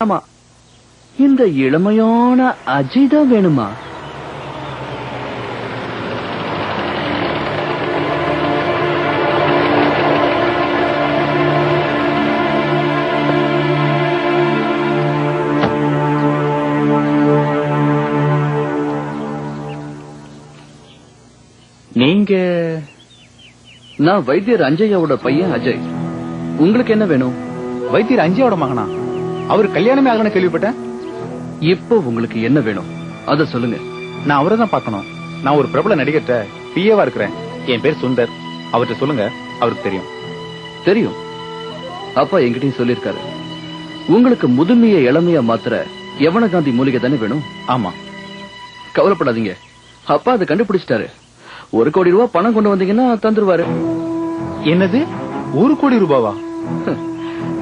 ஆமா. இந்த இளமையான அஜய் தான் வேணுமா? நீங்க நான் வைத்தியர் அஞ்சையாவோட பையன் அஜய். உங்களுக்கு என்ன வேணும்? வைத்தியர் அஞ்சியோட மகனா? அவர் கல்யாணமே ஆகணும் கேள்விப்பட்டேன். இப்போ உங்களுக்கு என்ன வேணும்? அத சொல்லுங்க. நான் அவரை தான் பார்க்கணும். நான் ஒரு பிரபல நடிகர்கிட்ட பிஏவா இருக்கிறேன். என் பேர் சுந்தர். அவர்கிட்ட சொல்லுங்க. அவருக்கு தெரியும். தெரியும். அப்பா என்கிட்டயும் சொல்லிருக்காரு உங்களுக்கு முதுமைய இளமையா மாத்திர யவனகாந்தி மூலிகை தானே வேணும்? ஆமா. கவலைப்படாதீங்க. அப்பா அதை கண்டுபிடிச்சிட்டாரு. ஒரு கோடி ரூபாய் பணம் கொண்டு வந்தீங்கன்னா தந்துருவாரு. என்னது? ஒரு கோடி ரூபாவா?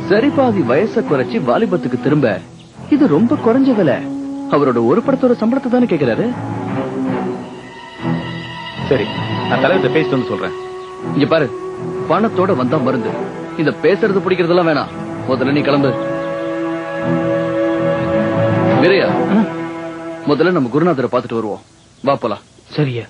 சரி பாதி வயச குறைச்சி வாலிபத்துக்கு திரும்ப. இது ரொம்ப குறைஞ்ச விலை. அவரோட ஒரு படத்தோட சம்பளத்தை தானே கேக்குறாரு? சரி நான் தலைவர்கிட்ட பேசிட்டு வந்து சொல்றேன். இங்க பாரு பணத்தோட வந்தா மருந்து. இந்த பேசுறது பிடிக்கிறதெல்லாம் வேணாம். முதல்ல நீ கிளம்பு. வீரையா முதல்ல நம்ம குருநாதரை பார்த்துட்டு வருவோம். வா போலாம். சரியா.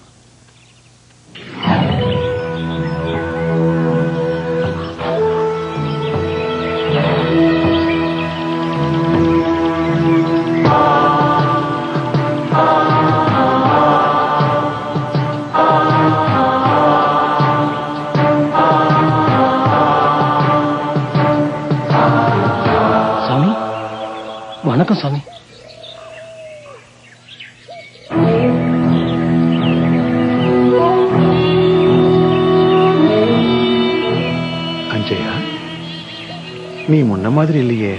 நீ முன்ன மாதிரி இல்லையே.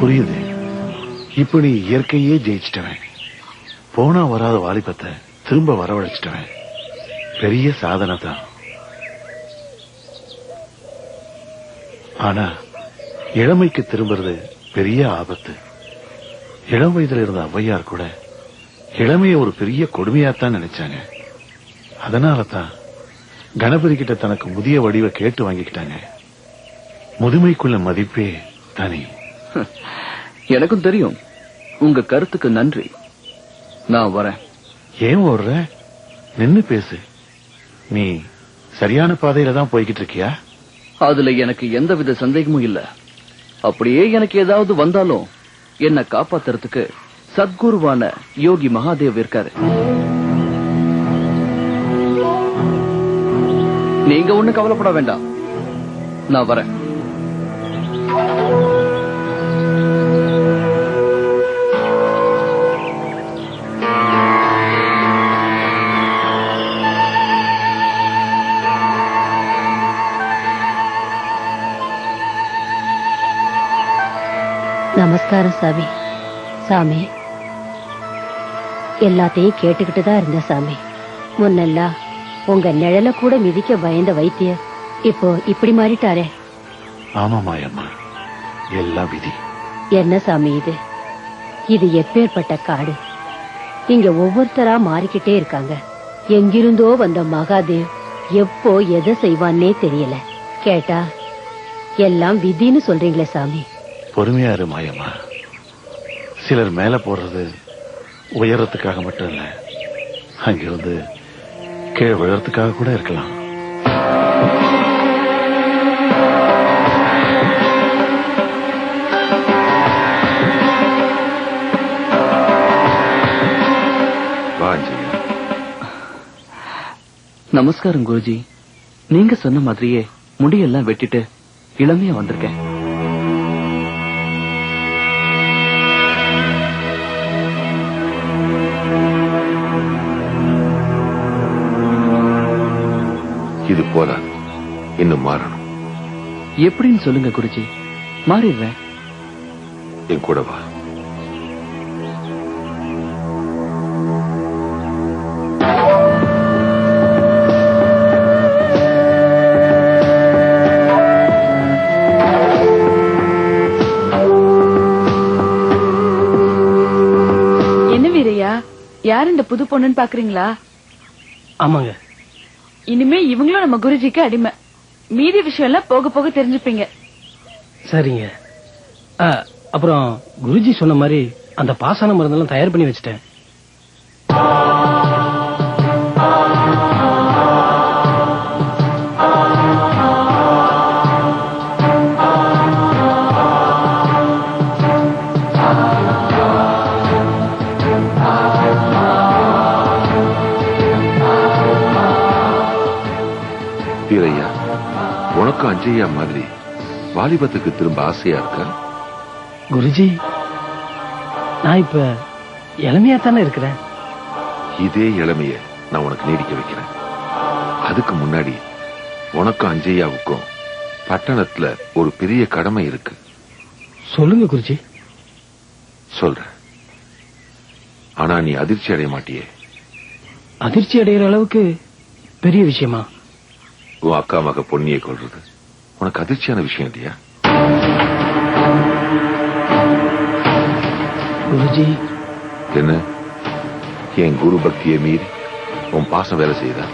புரியுது. இப்ப நீ இயற்கையே ஜெயிச்சிட்டவன். போனா வராத வாலிபத்தை திரும்ப வரவழைச்சிட்டவன். பெரிய சாதனை தான். ஆனா இளமைக்கு திரும்புறது பெரிய ஆபத்து. இளம் வயதுல இருந்த ஔவையார் கூட இளமையை ஒரு பெரிய கொடுமையாத்தான் நினைச்சாங்க அதனால தான் கணபதி கிட்ட தனக்கு முதிய வடிவ கேட்டு வாங்கிக்கிட்டாங்க முதுமைக்குள்ள மதிப்பே தனி. எனக்கும் தெரியும். உங்க கருத்துக்கு நன்றி. நான் வரேன். ஏன் ஓடுற? நின்னு பேசு. நீ சரியான பாதையில தான் போய்கிட்டு இருக்கியா? அதுல எனக்கு எந்தவித சந்தேகமும் இல்ல. அப்படியே எனக்கு ஏதாவது வந்தாலும் என்ன காப்பாத்துறதுக்கு சத்குருவான யோகி மகாதேவ் இருக்காரு. நீங்க ஒண்ணு கவலைப்பட வேண்டாம். நான் வரேன். நமஸ்காரம் சாமி. சாமி எல்லாத்தையும் கேட்டுக்கிட்டு தான் இருந்த சாமி. முன்னெல்லாம் உங்க நிழல கூட மிதிக்க பயந்த வைத்தியர் இப்போ இப்படி மாறிட்டாரே. ஆமா மாயம்மா எல்லாம் விதி. என்ன சாமி இது? இது எப்பேற்பட்ட காடு? இங்க ஒவ்வொருத்தரா மாறிக்கிட்டே இருக்காங்க. எங்கிருந்தோ வந்த மகாதேவ் எப்போ எதை செய்வான்னே தெரியல. கேட்டா எல்லாம் விதின்னு சொல்றீங்களே சாமி. பொறுமையா இரு மாயம்மா. சிலர் மேல போடுறது உயரத்துக்காக மட்டும் இல்ல. அங்கிருந்து கீழே விழறதுக்காக கூட இருக்கலாம். நமஸ்காரம் குருஜி. நீங்க சொன்ன மாதிரியே முடியெல்லாம் வெட்டிட்டு இளமையா வந்திருக்கேன். இது போதாது இன்னும் மாறணும். எப்படின்னு சொல்லுங்க குருஜி. மாறிடுறேன். என் கூட வா. என்ன வீரையா? யார் இந்த புது பொண்ணுன்னு பாக்குறீங்களா? ஆமாங்க. இனிமே இவங்களும் நம்ம குருஜிக்கு அடிமை. மீதி விஷயம் எல்லாம் போக போக தெரிஞ்சுப்பீங்க. சரிங்க. ஆ, அப்புறம் குருஜி சொன்ன மாதிரி அந்த பாசான மருந்தெல்லாம் தயார் பண்ணி வச்சுட்டேன். உனக்கும் அஞ்சையா மாதிரி வாலிபத்துக்கு திரும்ப ஆசையா இருக்கா? குருஜி நான் இப்ப இளமையா தானே இருக்கிறேன். இதே இளமைய நான் உனக்கு நீடிக்க வைக்கிறேன். அதுக்கு முன்னாடி உனக்கும் அஞ்சையாவுக்கும் பட்டணத்துல ஒரு பெரிய கடமை இருக்கு. சொல்லுங்க குருஜி. சொல்றேன். ஆனா நீ அதிர்ச்சி அடைய மாட்டியே. அதிர்ச்சி அடைகிற அளவுக்கு பெரிய விஷயமா? உன் அக்கா மக பொன்னியை கொள்றது உனக்கு அதிர்ச்சியான விஷயம் இல்லையா? குருஜி. என்ன? என் குரு பக்தியை மீறி உன் பாசம் வேலை செய்தா?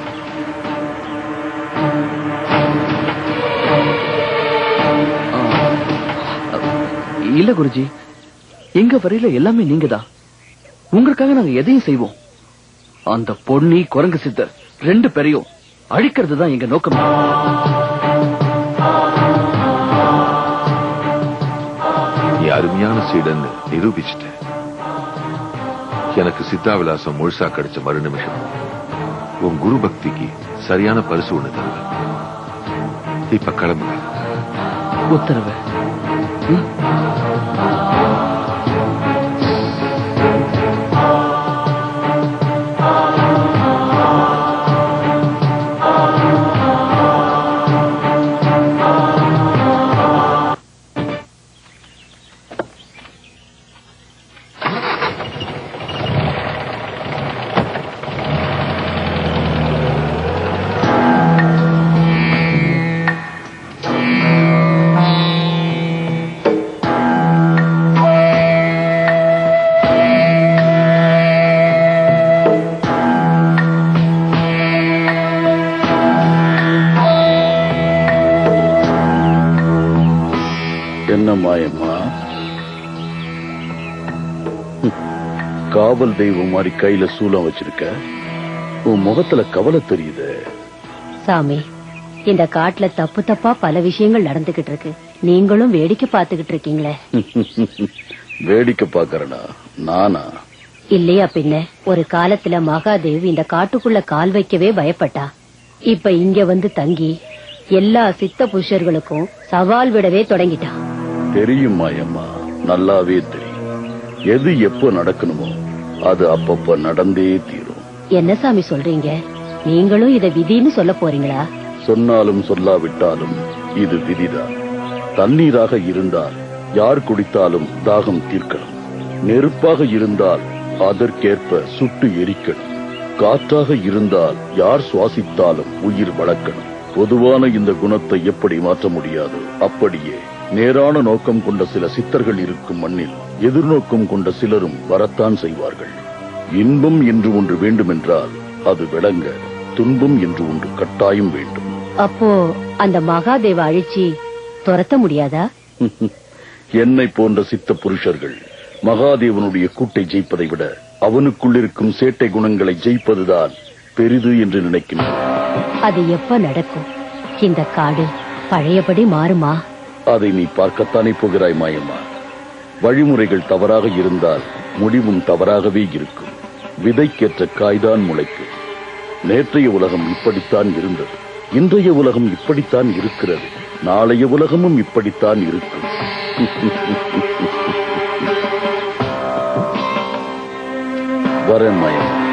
இல்ல குருஜி. எங்க வரையில எல்லாமே நீங்கதான். உங்களுக்காக நாங்க எதையும் செய்வோம். அந்த பொன்னி குரங்கு சித்தர் ரெண்டு பேரையும் அழிக்கிறது தான் எங்க நோக்கம். நீ அருமையான சீடன்னு நிரூபிச்சிட்ட. எனக்கு சித்தாவிலாசம் முழுசா கிடைச்ச மறு நிமிஷம். உன் குரு பக்திக்கு சரியான பரிசு ஒண்ணு தருவேன். இப்ப கிளம்புங்க. உத்தரவு. காவல் தெய்வம் மாதிரி கையில சூலம் வச்சிருக்க உன் முகத்துல கவலை தெரியுது. சாமி இந்த காட்டுல தப்பு தப்பா பல விஷயங்கள் நடந்துகிட்டு இருக்கு. நீங்களும் வேடிக்கை பார்த்துக்கிட்டு இருக்கீங்களே. வேடிக்கை பாக்கறனா நானா? இல்லையா பின்ன? ஒரு காலத்துல மகாதேவ் இந்த காட்டுக்குள்ள கால் வைக்கவே பயப்பட்டா. இப்ப இங்க வந்து தங்கி எல்லா சித்த புருஷர்களுக்கும் சவால் விடவே தொடங்கிட்டான் தெரியும் மாயம்மா நல்லாவே தெரியும். எது எப்போ நடக்கணுமோ அது அப்பப்ப நடந்தே தீரும். என்ன சாமி சொல்றீங்க? நீங்களும் இத விதின்னு சொல்ல போறீங்களா? சொன்னாலும் சொல்லாவிட்டாலும் இது விதிதான் தண்ணீராக இருந்தால் யார் குடித்தாலும் தாகம் தீர்க்கணும். நெருப்பாக இருந்தால் அதற்கேற்ப சுட்டு எரிக்கணும். காற்றாக இருந்தால் யார் சுவாசித்தாலும் உயிர் வளர்க்கணும். பொதுவான இந்த குணத்தை எப்படி மாற்ற முடியாது? அப்படியே நேரான நோக்கம் கொண்ட சில சித்தர்கள் இருக்கும் மண்ணில் எதிர்நோக்கம் கொண்ட சிலரும் வரத்தான் செய்வார்கள். இன்பம் என்று ஒன்று வேண்டுமென்றால் அது விளங்க துன்பம் என்று ஒன்று கட்டாயம் வேண்டும். அப்போ அந்த மகாதேவ அழிச்சி துரத்த முடியாதா? என்னை போன்ற சித்த புருஷர்கள் மகாதேவனுடைய கூட்டை ஜெயிப்பதை விட அவனுக்குள் இருக்கும் சேட்டை குணங்களை ஜெயிப்பதுதான் பெரிது என்று நினைக்கின்றேன். அது எப்ப நடக்கும்? இந்த காடு பழையபடி மாறுமா? அதை நீ பார்க்கத்தானே போகிறாய் மாயம்மா? வழிமுறைகள் தவறாக இருந்தால் முடிவும் தவறாகவே இருக்கும். விதைக்கேற்ற காய்தான் முளைக்கும் நேற்றைய உலகம் இப்படித்தான் இருந்தது. இன்றைய உலகம் இப்படித்தான் இருக்கிறது. நாளைய உலகமும் இப்படித்தான் இருக்கும். வரேன் மாயம்மா.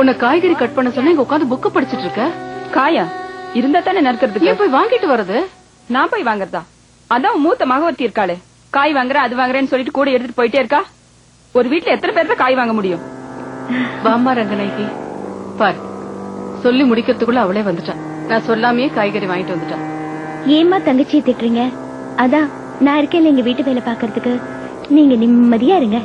உன்னை காய்கறி கட் பண்ண சொன்னா இங்க உட்காந்து புக்க படிச்சிட்டு இருக்க? காயா இருந்தா தானே நறுக்கிறதுக்கு? ஏன் போய் வாங்கிட்டு வர்றது? நான் போய் வாங்குறதா? அதான் மூத்த மகவர்த்தி இருக்காளே. காய் வாங்குறேன் அது வாங்குறேன்னு சொல்லிட்டு கூட எடுத்துட்டு போயிட்டே இருக்கா? ஒரு வீட்ல எத்தனை பேர்ல காய் வாங்க முடியும்? வாமா ரங்கநாயகி. பார் சொல்லி முடிக்கிறதுக்குள்ள அவளே வந்துட்டான் நான் சொல்லாமயே காய்கறி வாங்கிட்டு வந்துட்டான் ஏம்மா தங்கச்சியை திட்டுறீங்க? அதான் நான் இருக்கேன் எங்க வீட்டு வேலை பாக்குறதுக்கு நீங்க நிம்மதியா இருங்க.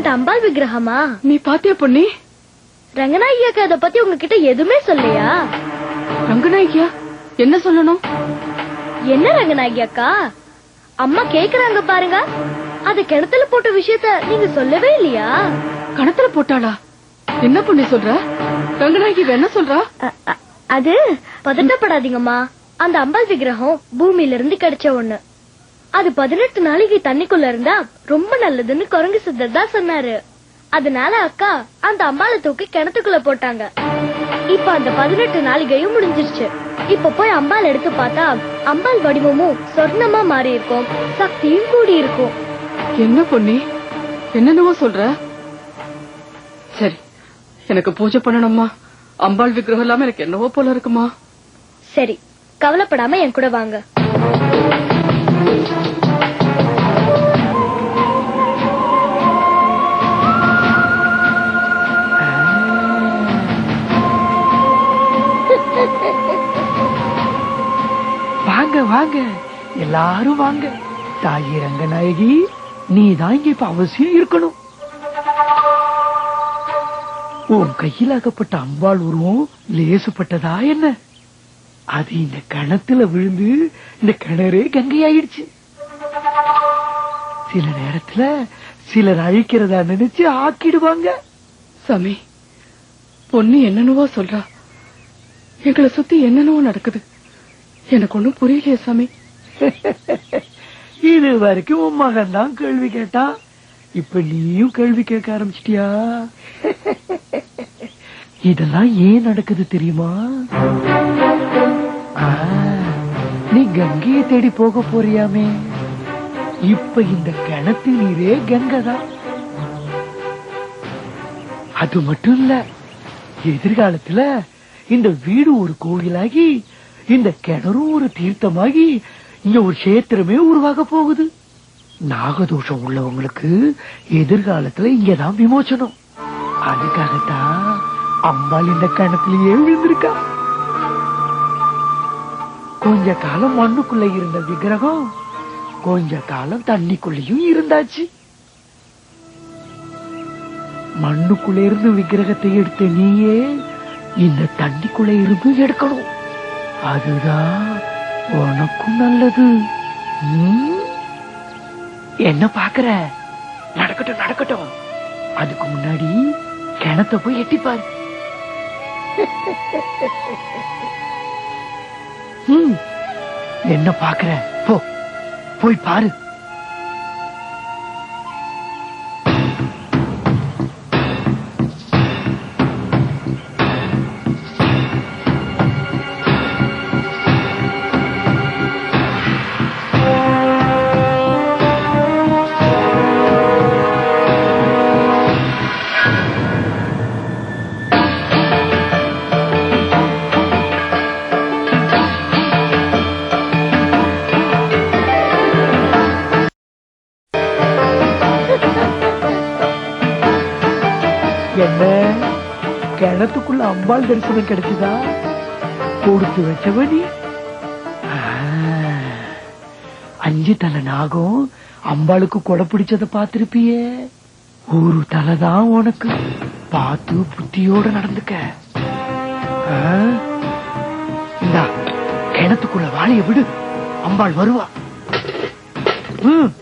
அந்த அம்பாள் விக்கிரகமா? நீ பாத்தியா பொண்ணி ரங்கநாயகியாக்கு அத பத்தி உங்ககிட்ட எதுவுமே சொல்லையா ரங்கநாயகியா? என்ன சொல்லணும்? என்ன ரங்கநாயகி அக்கா அம்மா கேக்குறாங்க பாருங்க. அது கிணத்துல போட்ட விஷயத்த நீங்க சொல்லவே இல்லையா? கணத்துல போட்டாளா? என்ன பொண்ணி சொல்ற? ரங்கநாயகி என்ன சொல்றா? அது பதட்டப்படாதீங்கம்மா. அந்த அம்பாள் விக்கிரகம் பூமியில இருந்து கிடைச்ச ஒண்ணு. அது பதினெட்டு நாளைக்கு தண்ணிக்குள்ள இருந்தா ரொம்ப நல்லதுன்னு குரங்கு சித்தர் தான் சொன்னாரு. அதனால அக்கா அந்த அம்பாளை தூக்கி கிணத்துக்குள்ள போட்டாங்க. இப்ப அந்த பதினெட்டு நாளிகையும் முடிஞ்சிருச்சு. இப்ப போய் அம்பாள் எடுத்து பார்த்தா அம்பாள் வடிவமும் சொர்ணமா மாறி இருக்கும் சக்தியும் கூடி இருக்கும் என்ன பொண்ணி என்னென்னவோ சொல்ற? சரி எனக்கு பூஜை பண்ணணும்மா. அம்பாள் விக்கிரகம் இல்லாம எனக்கு என்னவோ போல இருக்குமா? சரி கவலைப்படாம என் கூட வாங்க. எல்லாரும் வாங்க. தாயி ரங்கநாயகி நீ தான் இங்க இப்ப அவசியம் இருக்கணும். உன் கையில் அகப்பட்ட அம்பாள் உருவம் லேசுப்பட்டதா என்ன? அது இந்த கிணத்துல விழுந்து இந்த கிணறே கங்கையாயிடுச்சு. சில நேரத்துல சிலர் அழிக்கிறதா நினைச்சு ஆக்கிடுவாங்க. சாமி பொண்ணு என்னென்னவோ சொல்றா. எங்களை சுத்தி என்னென்னவோ நடக்குது. எனக்கு ஒண்ணும் புரியலையே சாமி. இது வரைக்கும் உன் மகன் தான் கேள்வி கேட்டான் இப்ப நீயும் கேள்வி கேட்க ஆரம்பிச்சிட்டியா? இதெல்லாம் ஏன் நடக்குது தெரியுமா? நீ கங்கையை தேடி போக போறியாமே. இப்ப இந்த கிணத்து நீரே கங்கை தான் அது மட்டும் இல்ல எதிர்காலத்துல இந்த வீடு ஒரு கோவிலாகி இந்த கிணறும் ஒரு தீர்த்தமாகி இங்க ஒரு கஷேத்திரமே உருவாக போகுது. நாகதோஷம் உள்ளவங்களுக்கு எதிர்காலத்துல இங்கதான் விமோசனம். அதுக்காகத்தான் அம்பாள் இந்த கிணத்துலயே விழுந்திருக்கா. கொஞ்ச காலம் மண்ணுக்குள்ள இருந்த விக்கிரகம் கொஞ்ச காலம் தண்ணிக்குள்ளேயும் இருந்தாச்சு. மண்ணுக்குள்ள இருந்து விக்கிரகத்தை எடுத்த நீயே இந்த தண்ணிக்குள்ள இருந்து எடுக்கணும். அதுதான் உனக்கும் நல்லது. என்ன பாக்குற நடக்கட்டும் நடக்கட்டும். அதுக்கு முன்னாடி கிணத்த போய் எட்டிப்பாரு. என்ன பாக்குற போ போய் பாரு. தரிசனம் கிடைச்சதா? கொடுத்து வச்சவனி? அஞ்சு தலை நாகம் அம்பாளுக்கு கொடை பிடிச்சத பாத்திருப்பியே ஒரு தலை தான் உனக்கு. பார்த்து புத்தியோட நடந்துக்க. இந்தா கிணத்துக்குள்ள வாழைய விடு. அம்பாள் வருவா. ம்.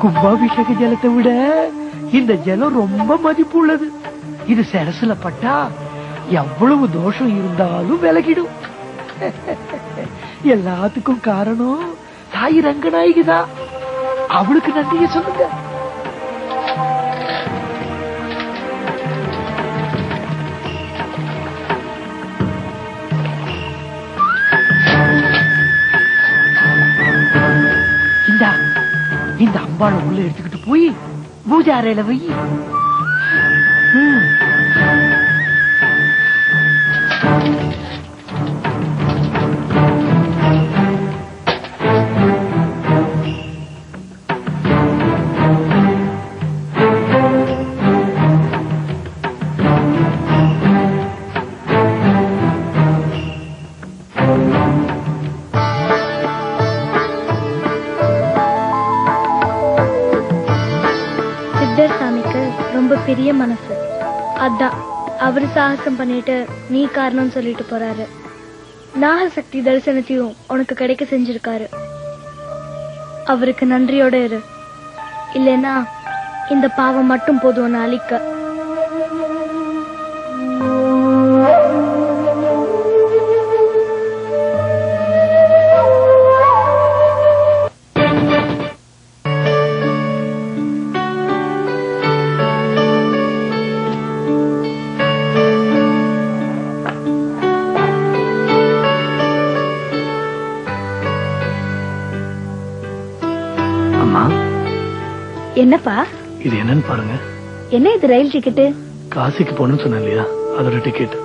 கும்பாபிஷேக ஜலத்தை விட இந்த ஜலம் ரொம்ப மதிப்பு உள்ளது இது சரசுல பட்டா எவ்வளவு தோஷம் இருந்தாலும் விலகிடும். எல்லாத்துக்கும் காரணம் தாய் ரங்கநாயகி தான் அவளுக்கு நன்றிய சொல்லுங்க. இந்த அம்பாளை உள்ள எடுத்துக்கிட்டு போய் பூஜை அறையில வை. பெரிய மனசு. அதான் அவரு சாகசம் பண்ணிட்டு நீ காரணம் சொல்லிட்டு போறாரு. நாகசக்தி தரிசனத்தையும் உனக்கு கிடைக்க செஞ்சிருக்காரு. அவருக்கு நன்றியோட இரு. இல்லைன்னா இந்த பாவம் மட்டும் போதும் உன்னை அழிக்க. என்னப்பா? இது என்னன்னு பாருங்க. என்ன இது ரயில் டிக்கெட்டு? காசிக்கு போகணும்னு சொன்னேன் இல்லையா? அதோட டிக்கெட்.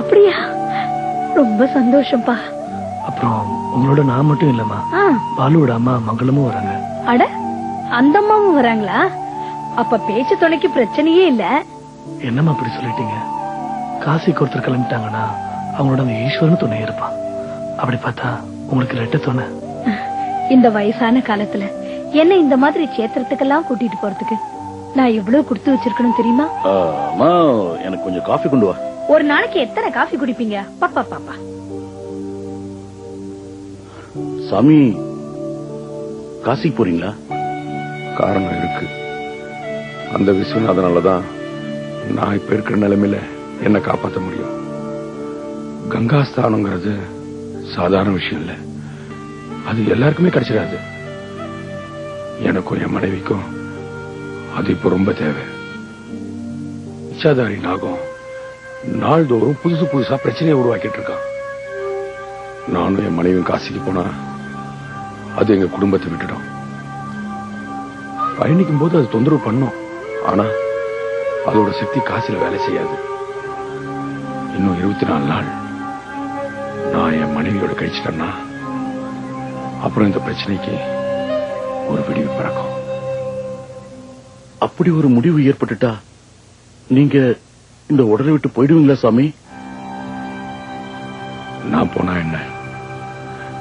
அப்படியா? ரொம்ப சந்தோஷம்ப்பா. அப்புறம் உங்களோட நான் மட்டும் இல்லம்மா. பாலுவோட அம்மா மங்களமும் வராங்க. அட அந்த அம்மாவும் வராங்களா? அப்ப பேச்சு துணைக்கு பிரச்சனையே இல்ல. என்னம்மா அப்படி சொல்லிட்டீங்க? காசிக்கு ஒருத்தர் கிளம்பிட்டாங்கன்னா அவங்களோட அந்த ஈஸ்வரன் துணை இருப்பான். அப்படி பார்த்தா உங்களுக்கு ரெட்ட துணை. இந்த வயசான காலத்துல என்ன இந்த மாதிரி சேத்திரத்துக்கெல்லாம் கூட்டிட்டு போறதுக்கு? நான் எவ்வளவு கொடுத்து வச்சிருக்கணும் தெரியுமா? அம்மா எனக்கு கொஞ்சம் காஃபி கொண்டு வா. ஒரு நாளைக்கு எத்தனை காஃபி குடிப்பீங்க? பாப்பா பாப்பா சாமி காசிக்கு போறீங்களா? காரணம் இருக்கு. அந்த விஸ்வநாதனாலதான் நான் இப்ப இருக்கிற நிலைமையில என்ன காப்பாத்த முடியும். கங்கா ஸ்தானங்கிறது சாதாரண விஷயம் இல்ல. அது எல்லாருக்குமே கிடைச்சிடாது. எனக்கும் என் மனைவிக்கும் அது இப்ப ரொம்ப தேவை. இச்சாதாரி நாகம் நாள்தோறும் புதுசு புதுசா பிரச்சனையை உருவாக்கிட்டு இருக்கான். நானும் என் மனைவியும் காசிக்கு போனா அது எங்க குடும்பத்தை விட்டுடும். பயணிக்கும் போது அது தொந்தரவு பண்ணும். ஆனா அதோட சக்தி காசுல வேலை செய்யாது. இன்னும் இருபத்தி நாலு நாள் நான் என் மனைவியோட கழிச்சிட்டேன்னா அப்புறம் இந்த பிரச்சனைக்கு ஒரு விடிவு பிறக்கும். அப்படி ஒரு முடிவு ஏற்பட்டுட்டா நீங்க இந்த உடலை விட்டு போயிடுவீங்களா சாமி? நான் போனா என்ன?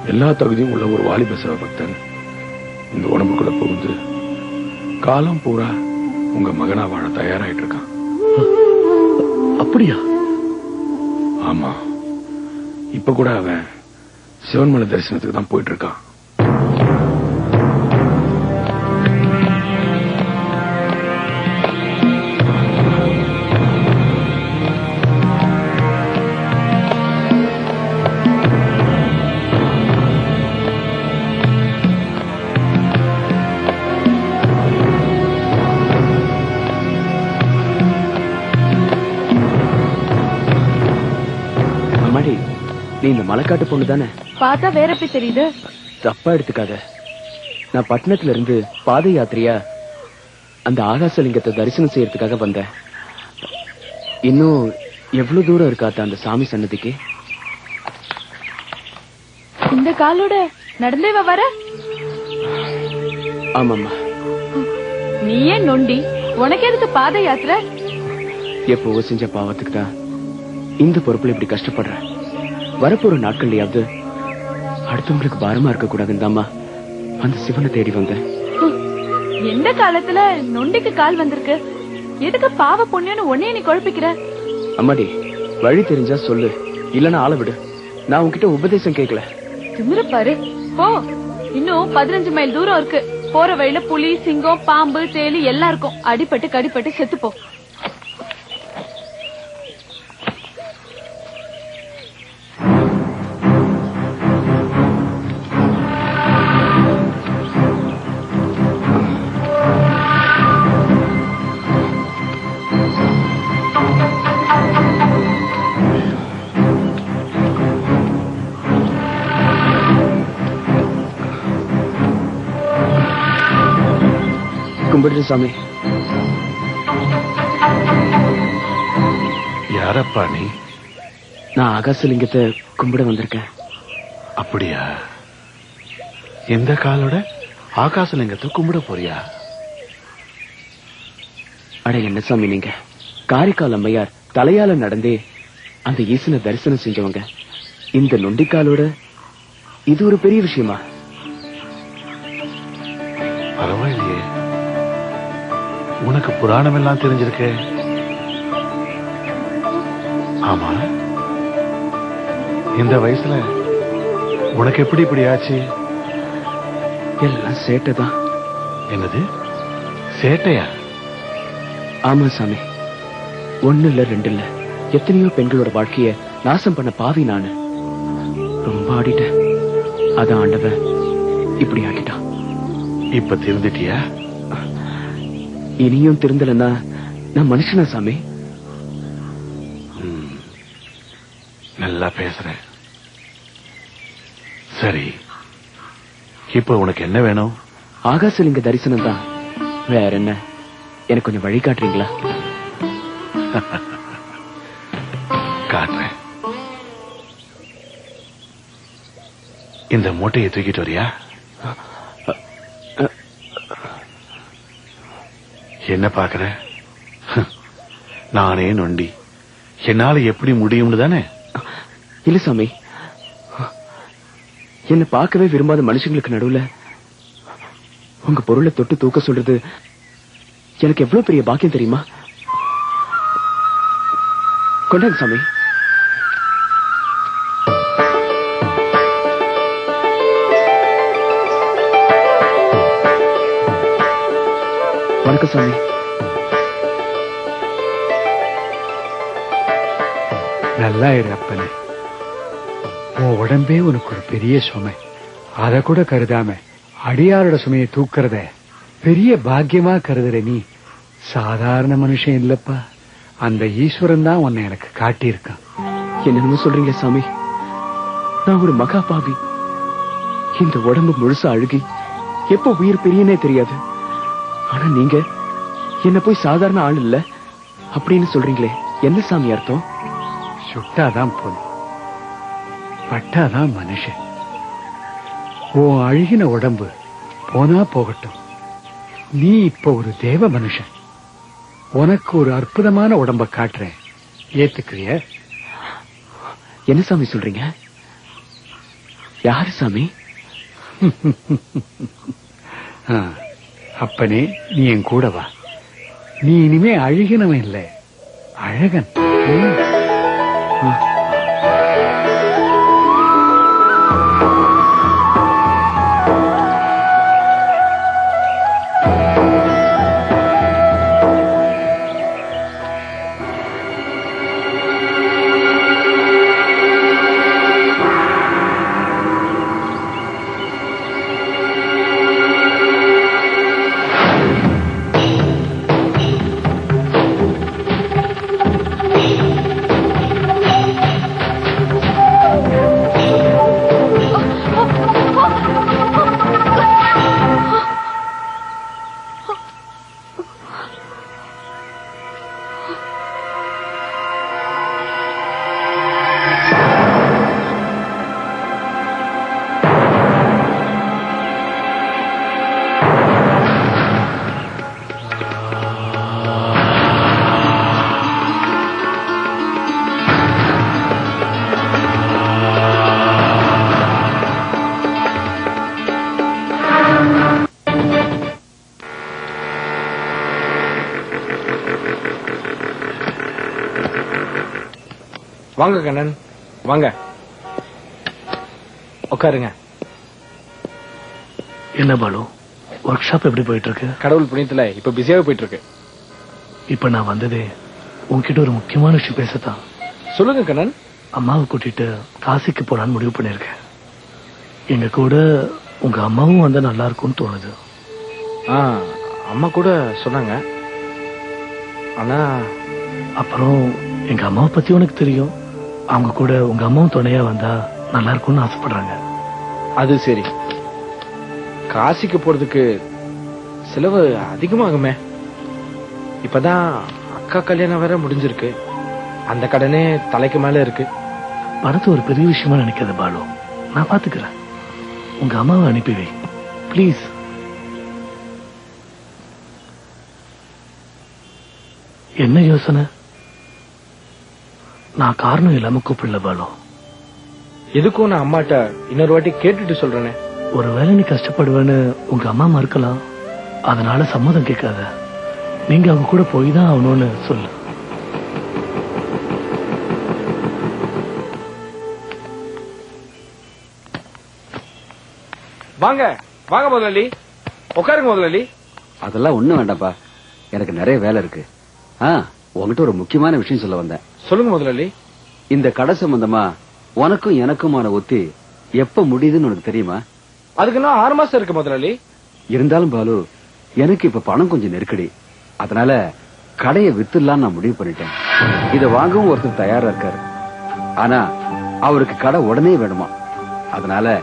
எல்லா தகுதியும் உள்ள ஒரு வாலிப சிவபக்தன் இந்த உடம்புக்குள்ள புகுந்து காலம் பூரா உங்க மகனா வாழ தயாராயிட்டு இருக்கான் அப்படியா? ஆமா. இப்ப கூட அவன் சிவன்மலை தரிசனத்துக்கு தான் போயிட்டு இருக்கான் இந்த மலைக்காட்டு பொண்ணு தானே? பார்த்தா வேற எப்படி தெரியுது? தப்பா எடுத்துக்காத. நான் பட்டணத்துல இருந்து பாத யாத்திரையா அந்த ஆகாசலிங்கத்தை தரிசனம் செய்யறதுக்காக வந்தேன். இன்னும் எவ்வளவு தூரம் இருக்காத்த அந்த சாமி சன்னதிக்கு? இந்த காலோட நடந்தே வர. ஆமாம்மா. நீ ஏன் நொண்டி உனக்கு எதுக்கு பாத யாத்திரை? எப்பவோ செஞ்ச பாவத்துக்கு தான் இந்த பொறுப்புல இப்படி கஷ்டப்படுறேன் வரப்போற நாட்கள்லயாவது அடுத்தவங்களுக்கு பாரமா இருக்க கூடாதுன்னு அந்த சிவனை தேடி வந்தேன். எந்த காலத்துல நொண்டிக்கு கால் வந்திருக்கு? எதுக்கு பாவ புண்ணியம்னு உன்னைய நீ குழப்பிக்கிற? அம்மாடி வழி தெரிஞ்சா சொல்லு. இல்லன்னா ஆள விடு. நான் உன்கிட்ட உபதேசம் கேட்கல திமிர பாரு. போ. இன்னும் பதினஞ்சு மைல் தூரம் இருக்கு. போற வழியில புலி சிங்கம் பாம்பு தேலி எல்லாம் இருக்கும் அடிபட்டு கடிபட்டு செத்து கும்பிடுற சாமி. யாரப்பா நீ? நான் ஆகாசலிங்கத்தை கும்பிட வந்திருக்கேன். அப்படியா? எந்த காலோட? ஆகாசலிங்கத்தை கும்பிட போறியா? அட என்ன சாமி நீங்க? காரைக்கால் அம்மையார் தலையால நடந்தே அந்த ஈசனை தரிசனம் செஞ்சவங்க. இந்த நொண்டிக்காலோட இது ஒரு பெரிய விஷயமா? பரவாயில்லையே. உனக்கு புராணம் எல்லாம் தெரிஞ்சிருக்கே. ஆமா. இந்த வயசுல உனக்கு எப்படி இப்படி ஆச்சு? எல்லாம் சேட்டை தான் என்னது? சேட்டையா? ஆமா சாமி. ஒண்ணு இல்ல ரெண்டு இல்ல எத்தனையோ பெண்களோட வாழ்க்கைய நாசம் பண்ண பாவி நானு. ரொம்ப ஆடிட்டேன். அதான் ஆண்டவன் இப்படி ஆக்கிட்டான். இப்ப திருந்துட்டியா இனியும் திருந்தலன்னா நான் மனுஷனா சாமி. நல்லா பேசுற சரி. இப்ப உனக்கு என்ன வேணும்? ஆகாசலிங்க தரிசனம் தான். வேற என்ன? எனக்கு கொஞ்சம் வழி காட்டுறீங்களா? காட்டுறேன். இந்த மூட்டையை தூக்கிட்டு வரியா? என்ன பாக்குற நானே நொண்டி. என்னால எப்படி முடியும்னு தானே? இல்ல சாமி. என்ன பார்க்கவே விரும்பாத மனுஷங்களுக்கு நடுவுல உங்க பொருளை தொட்டு தூக்க சொல்றது எனக்கு எவ்வளவு பெரிய பாக்கியம் தெரியுமா? கொண்டாங்க சாமி. வணக்கம் சாமி. நல்லா அப்பனே. உன் உடம்பே உனக்கு ஒரு பெரிய சுமை. அத கூட கருதாம அடியாரோட சுமையை தூக்குறத பெரிய பாக்கியமா கருதுற நீ சாதாரண மனுஷன் இல்லப்பா. அந்த ஈஸ்வரன் தான் உன்னை எனக்கு காட்டியிருக்கான். என்னென்னமோ சொல்றீங்க சாமி. நான் ஒரு மகா பாவி. இந்த உடம்பு முழுசா அழுகி எப்ப உயிர் பிரியனே தெரியாது. ஆனா நீங்க என்ன போய் சாதாரண ஆள் இல்ல அப்படின்னு சொல்றீங்களே என்ன சாமி அர்த்தம்? சுட்டாதான் பொன் பட்டாதான் மனுஷன். உன் அழுகின உடம்பு போனா போகட்டும். நீ இப்ப ஒரு தேவ மனுஷன். உனக்கு ஒரு அற்புதமான உடம்ப காட்டுறேன். ஏத்துக்கிறிய? என்ன சாமி சொல்றீங்க? யாரு சாமி? ஆ, அப்பனே நீ என் கூட வா. நீ இனிமே அழுகினவன் இல்லை. அழகன். ம். வாங்க கண்ணன். வாங்க. உட்காருங்க. என்ன பாலு? ஒர்க் ஷாப் எப்படி போயிட்டு இருக்கு கடவுள் புண்ணியத்துல இப்ப பிஸியாவே போயிட்டு இருக்கு இப்ப நான் வந்ததே உன்கிட்ட ஒரு முக்கியமான விஷயம் பேசத்தான். சொல்லுங்க கண்ணன். அம்மாவை கூட்டிட்டு காசிக்கு போலான்னு முடிவு பண்ணிருக்கேன் எங்க கூட உங்க அம்மாவும் வந்தா நல்லா இருக்கும்னு தோணுது. அம்மா கூட சொன்னாங்க. ஆனா அப்புறம் எங்க அம்மாவை பத்தி உனக்கு தெரியும். அவங்க கூட உங்க அம்மாவும் துணையா வந்தா நல்லா இருக்கும்னு ஆசைப்படுறாங்க. அது சரி. காசிக்கு போறதுக்கு செலவு அதிகமாகுமே. இப்பதான் அக்கா கல்யாணம் வேற முடிஞ்சிருக்கு. அந்த கடனே தலைக்கு மேல இருக்கு. பணத்தை ஒரு பெரிய விஷயமா நினைக்காத பாலு. நான் பாத்துக்கிறேன். உங்க அம்மாவை அனுப்பி வை. ப்ளீஸ் என்ன யோசனை? நான் காரணம் இல்லாம கூப்பிடல பாலு எதுக்கும் நான் அம்மாட்ட இன்னொரு வாட்டி கேட்டுட்டு சொல்றேனே. ஒருவேளை நீ கஷ்டப்படுவேன்னு உங்க அம்மா மறுக்கலாம் அதனால சம்மதம் கேட்காத. நீங்க அவங்க கூட போய் தான் ஆகணும்னு சொல்லு. வாங்க வாங்க முதலாளி. உட்காருங்க முதலாளி. அதெல்லாம் ஒண்ணும் வேண்டாம்ப்பா. எனக்கு நிறைய வேலை இருக்கு. ஆ உன்கிட்ட ஒரு முக்கியமான விஷயம் சொல்ல வந்தேன். சொல்லுங்க முதலாளி. இந்த கடை சம்பந்தமா உனக்கும் எனக்குமான ஒத்தி எப்ப முடியுதுன்னு உனக்கு தெரியுமா? அதுக்கு இன்னும் ஆறு மாசம் இருக்கு முதலாளி. இருந்தாலும் பாலு எனக்கு இப்ப பணம் கொஞ்சம் நெருக்கடி. அதனால கடையை வித்துடலாம்னு நான் முடிவு பண்ணிட்டேன். இத வாங்கவும் ஒருத்தர் தயாரா இருக்காரு. ஆனா அவருக்கு கடை உடனே வேணுமா? அதனால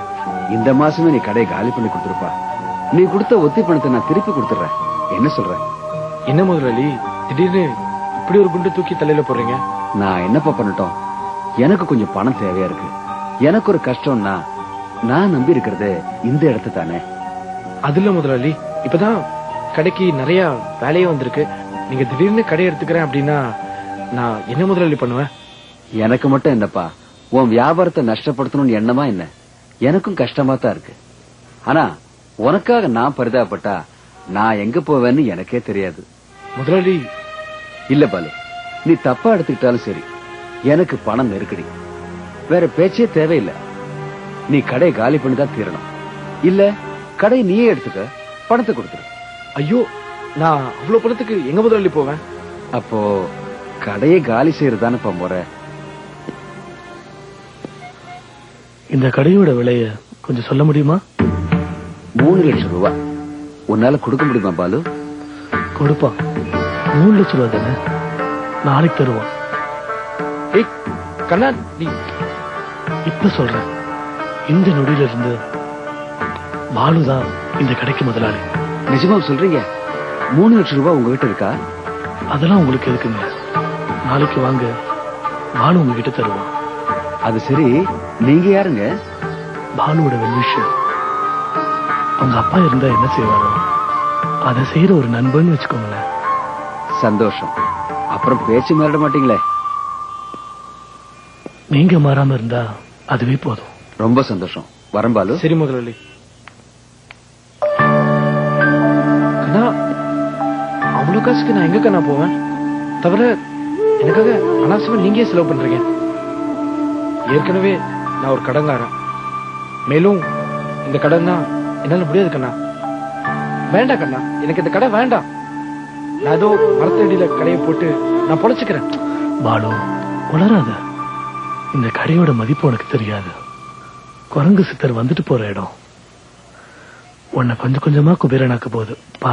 இந்த மாசமே நீ கடையை காலி பண்ணி கொடுத்துருப்பா. நீ கொடுத்த ஒத்தி பணத்தை நான் திருப்பி கொடுத்துறேன் என்ன சொல்ற? என்ன முதலாளி? திடீர்னு இப்படி ஒரு குண்டு தூக்கி தலையில போடுறீங்க. நான் என்னப்பா பண்ணட்டும்? எனக்கு கொஞ்சம் பணம் தேவையா இருக்கு. எனக்கு ஒரு கஷ்டம்னா நான் நம்பி இருக்கிறது இந்த இடத்து தானே? அதுல முதலாளி. இப்பதான் கடைக்கு நிறைய வேலையே வந்திருக்கு. நீங்க திடீர்னு கடை எடுத்துக்கிறேன் அப்படின்னா நான் என்ன முதலாளி பண்ணுவேன்? எனக்கு மட்டும் என்னப்பா? உன் வியாபாரத்தை நஷ்டப்படுத்தணும்னு எண்ணமா என்ன? எனக்கும் கஷ்டமா தான் இருக்கு. ஆனா உனக்காக நான் பரிதாபப்பட்டா நான் எங்க போவேன்னு எனக்கே தெரியாது. முதலாளி. இல்ல பாலு. நீ தப்பா எடுத்துக்கிட்டாலும் சரி எனக்கு பணம் நெருக்கடி. வேற பேச்சே தேவையில்லை. நீ கடையை காலி பண்ணி தான் தீரணும். இல்ல கடையை நீயே எடுத்துக்க பணத்தை கொடுத்துரு. ஐயோ நான் அவ்வளவு பணத்துக்கு எங்க முதலாளி போவேன்? அப்போ கடையை காலி செய்யறதானப்பா முறை? இந்த கடையோட விலைய கொஞ்சம் சொல்ல முடியுமா? மூணு லட்சம் ரூபாய் உன்னால கொடுக்க முடியுமா பாலு? கொடுப்பான். மூணு லட்சம் ரூபா தானே? நாளைக்கு தருவான். ஏய் கண்ணா நீ இப்ப சொல்றேன் இந்த நொடியில இருந்து பாலுதான் இந்த கடைக்கு முதலாளி. நிஜமா சொல்றீங்க? மூணு லட்சம் ரூபாய் உங்ககிட்ட இருக்கா? அதெல்லாம் உங்களுக்கு இருக்குங்க நாளைக்கு வாங்க பாலு உங்ககிட்ட தருவான். அது சரி நீங்க யாருங்க? பாலுவோட வெல்விஷர். அவங்க அப்பா இருந்தா என்ன செய்வாரோ? அதை செய்யற ஒரு நண்பன் வச்சுக்கோங்களேன். சந்தோஷம். அப்புறம் பேச்சு மாறிட மாட்டீங்களே? நீங்க மாறாம இருந்தா அதுவே போதும். ரொம்ப சந்தோஷம். வரேன் பாலு. சரி முதலாளி. கண்ணா அவ்வளவு காசுக்கு நான் எங்க கண்ணா போவேன்? தவிர எனக்காக அனாவசியமா நீங்க செலவு பண்றீங்க. ஏற்கனவே நான் ஒரு கடன்காரன். மேலும் இந்த கடன் தான் என்னால முடியாது கண்ணா. வேண்டாம் கண்ணா. எனக்கு இந்த கடை வேண்டாம். நான் ஏதோ மரத்தடியில கடையை போட்டு நான் பொழைச்சுக்கிறேன். பாலு உளராத இந்த கடையோட மதிப்பு உனக்கு தெரியாது. குரங்கு சித்தர் வந்துட்டு போற இடம். உன்னை கொஞ்சம் கொஞ்சமா குபேரனாக்க போகுது. பாரு.